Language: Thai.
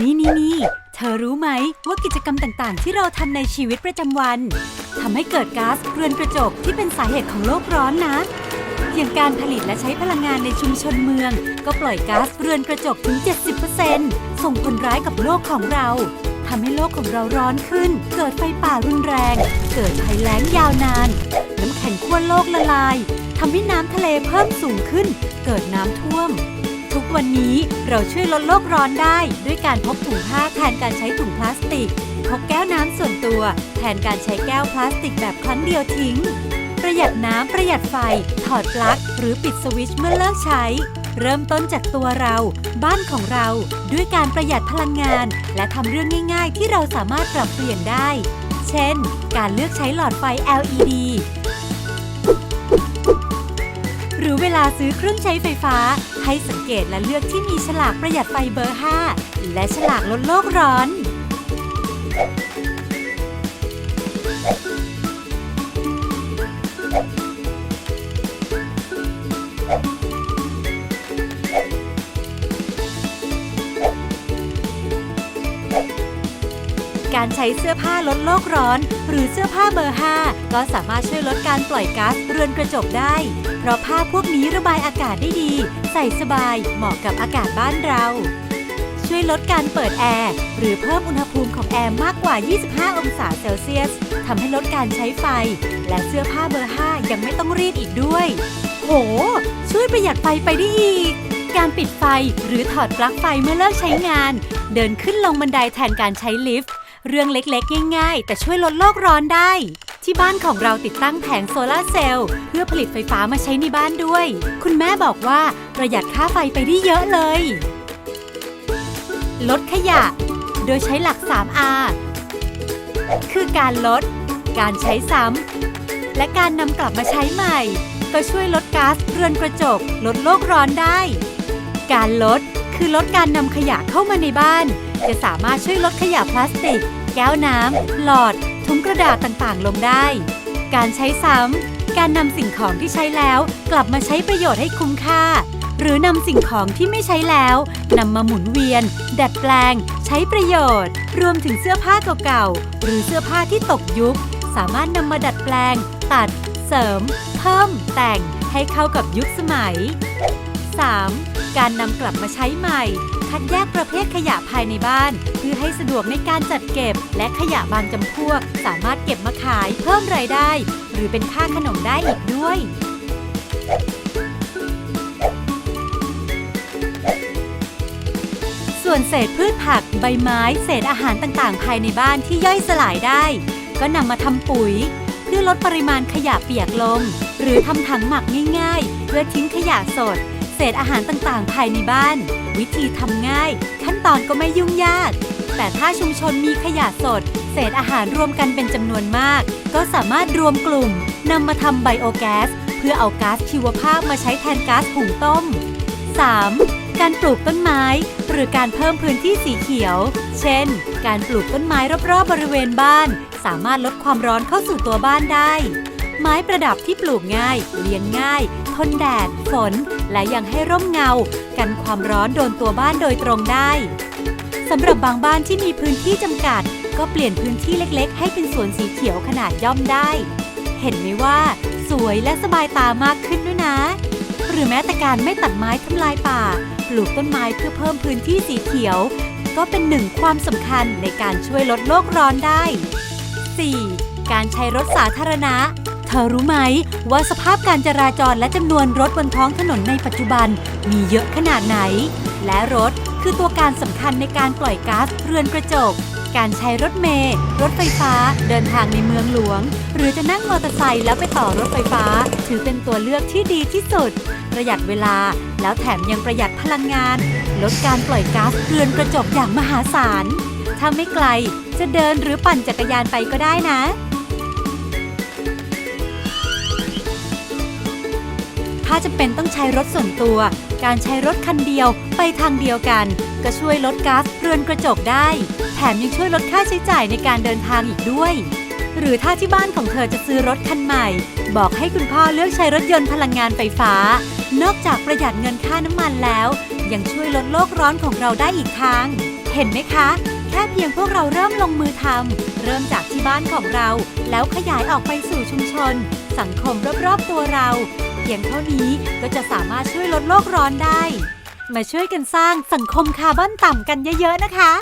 นี่นี่นี่เธอรู้ไหมว่ากิจกรรมต่างๆ ที่เราทำในชีวิตประจำวันทำให้เกิดก๊าซเรือนกระจกที่เป็นสาเหตุของโลกร้อนนะอย่างการผลิตและใช้พลังงานในชุมชนเมือง ก็ปล่อยก๊าซเรือนกระจกถึง 70%ส่งผลร้ายกับโลกของเราทำให้โลกของเราร้อนขึ้น เกิดไฟป่ารุนแรง เกิดภัยแล้งยาวนาน น้ำแข็งขั้วโลกละลายทำให้น้ำทะเลเพิ่มสูงขึ้น เกิดน้ำท่วม ทุกวันนี้เราช่วยลดโลกร้อนได้ ด้วยการพกถุงผ้าแทนการใช้ถุงพลาสติก พกแก้วน้ำส่วนตัว แทนการใช้แก้วพลาสติกแบบครั้งเดียวทิ้ง ประหยัดน้ำประหยัดไฟ ถอดปลั๊ก หรือปิดสวิตช์เมื่อเลิกใช้ เริ่มต้นจากตัวเรา บ้านของเรา ด้วยการประหยัดพลังงาน และทำเรื่องง่าย ๆ ที่เราสามารถปรับเปลี่ยนได้ เช่น การเลือกใช้หลอดไฟ LED หรือเวลาซื้อเครื่องใช้ไฟฟ้า ให้สังเกตและเลือกที่มีฉลากประหยัดไฟเบอร์ 5 และฉลากลดโลกร้อน การใช้เสื้อผ้าลดโลกร้อน หรือเสื้อผ้าเบอร์ 5 ก็สามารถช่วยลดการปล่อยก๊าซเรือนกระจกได้ เพราะผ้าพวกนี้ระบายอากาศได้ดี ใส่สบายเหมาะกับอากาศบ้านเรา ช่วยลดการเปิดแอร์ หรือเพิ่มอุณหภูมิของแอร์มากกว่า 25 องศาเซลเซียสทำให้ลดการใช้ไฟ และเสื้อผ้าเบอร์ 5 ยังไม่ต้องรีดอีกด้วย โห ช่วยประหยัดไฟไปได้อีกการปิดไฟหรือถอดปลั๊กไฟเมื่อเลิกใช้งาน เดินขึ้นลงบันไดแทนการใช้ลิฟต์ เรื่องเล็กๆ ง่ายๆ แต่ช่วยลดโลกร้อนได้ ที่บ้านของเราติดตั้งแผงโซลาร์เซลล์เพื่อผลิตไฟฟ้ามาใช้ในบ้านด้วย คุณแม่บอกว่าประหยัดค่าไฟไปได้เยอะเลย ลดขยะ โดยใช้หลัก 3R คือการลด การใช้ซ้ำ และการนำกลับมาใช้ใหม่ ก็ช่วยลดก๊าซเรือนกระจก ลดโลกร้อนได้ การลดคือลดการนำขยะเข้ามาในบ้าน จะสามารถช่วยลดขยะพลาสติก แก้วน้ำ หลอด ถุงกระดาษต่างๆ ลงได้ การใช้ซ้ำ การนำสิ่งของที่ใช้แล้ว กลับมาใช้ประโยชน์ให้คุ้มค่า หรือนำสิ่งของที่ไม่ใช้แล้วนำมาหมุนเวียน ดัดแปลง ใช้ประโยชน์ รวมถึงเสื้อผ้าเก่าๆ หรือเสื้อผ้าที่ตกยุค สามารถนำมาดัดแปลง ตัด เสริม เพิ่ม แต่งให้เข้ากับยุคสมัย 3. การนำกลับมาใช้ใหม่ คัดแยกประเภทขยะภายในบ้าน เพื่อให้สะดวกในการจัดเก็บ และขยะบางจำพวก สามารถเก็บมาขายเพิ่มรายได้ หรือเป็นค่าขนมได้อีกด้วย ส่วนเศษพืชผัก ใบไม้ เศษอาหารต่างๆ ภายในบ้านที่ย่อยสลายได้ ก็นำมาทำปุ๋ย เพื่อลดปริมาณขยะเปียกลง หรือทำถังหมักง่าย ๆ เพื่อทิ้งขยะสด ษอาหารต่างๆ ภายในบ้าน วิธีทำง่าย ขั้นตอนก็ไม่ยุ่งยาก แต่ถ้าชุมชนมีขยะสด เศษอาหารรวมกันเป็นจำนวนมาก ก็สามารถรวมกลุ่มนำมาทำไบโอแก๊ส เพื่อเอาก๊าซชีวภาพมาใช้แทนก๊าซหุงต้ม 3. การปลูกต้นไม้ หรือการเพิ่มพื้นที่สีเขียว เช่น การปลูกต้นไม้รอบๆบริเวณบ้าน สามารถลดความร้อนเข้าสู่ตัวบ้านได้ ไม้ประดับที่ปลูกง่าย เลี้ยงง่ายทนแดด ฝน และยังให้ร่มเงา กันความร้อนโดนตัวบ้านโดยตรงได้สำหรับบางบ้านที่มีพื้นที่จำกัด ก็เปลี่ยนพื้นที่เล็กๆ ให้เป็นสวนสีเขียวขนาดย่อมได้ เห็นไหมว่า สวยและสบายตามากขึ้นด้วยนะ หรือแม้แต่การไม่ตัดไม้ทำลายป่า ปลูกต้นไม้เพื่อเพิ่มพื้นที่สีเขียว ก็เป็นหนึ่งความสำคัญในการช่วยลดโลกร้อนได้ 4. การใช้รถสาธารณะ ธอรู้ไหม ว่าสภาพการจราจรและจำนวนรถบนท้องถนนในปัจจุบันมีเยอะขนาดไหน และรถคือตัวการสำคัญในการปล่อยก๊าซเรือนกระจก การใช้รถเมล์รถไฟฟ้า เดินทางในเมืองหลวง หรือจะนั่งมอเตอร์ไซค์แล้วไปต่อรถไฟฟ้า ถือเป็นตัวเลือกที่ดีที่สุด ประหยัดเวลา แล้วแถมยังประหยัดพลังงาน ลดการปล่อยก๊าซเรือนกระจกอย่างมหาศาลถ้าไม่ไกลจะเดินหรือปั่นจักรยานไปก็ได้นะ ถ้าจะเป็นต้องใช้รถส่วนตัว การใช้รถคันเดียวไปทางเดียวกัน ก็ช่วยลดก๊าซเรือนกระจกได้ แถมยังช่วยลดค่าใช้จ่ายในการเดินทางอีกด้วย หรือถ้าที่บ้านของเธอจะซื้อรถคันใหม่ บอกให้คุณพ่อเลือกใช้รถยนต์พลังงานไฟฟ้า นอกจากประหยัดเงินค่าน้ำมันแล้ว ยังช่วยลดโลกร้อนของเราได้อีกทาง เห็นไหมคะแค่เพียงพวกเราเริ่มลงมือทำ เริ่มจากที่บ้านของเรา แล้วขยายออกไปสู่ชุมชน สังคมรอบๆตัวเรา เพียงเท่านี้ก็จะสามารถช่วยลดโลกร้อนได้ มาช่วยกันสร้างสังคมคาร์บอนต่ำกันเยอะๆนะคะ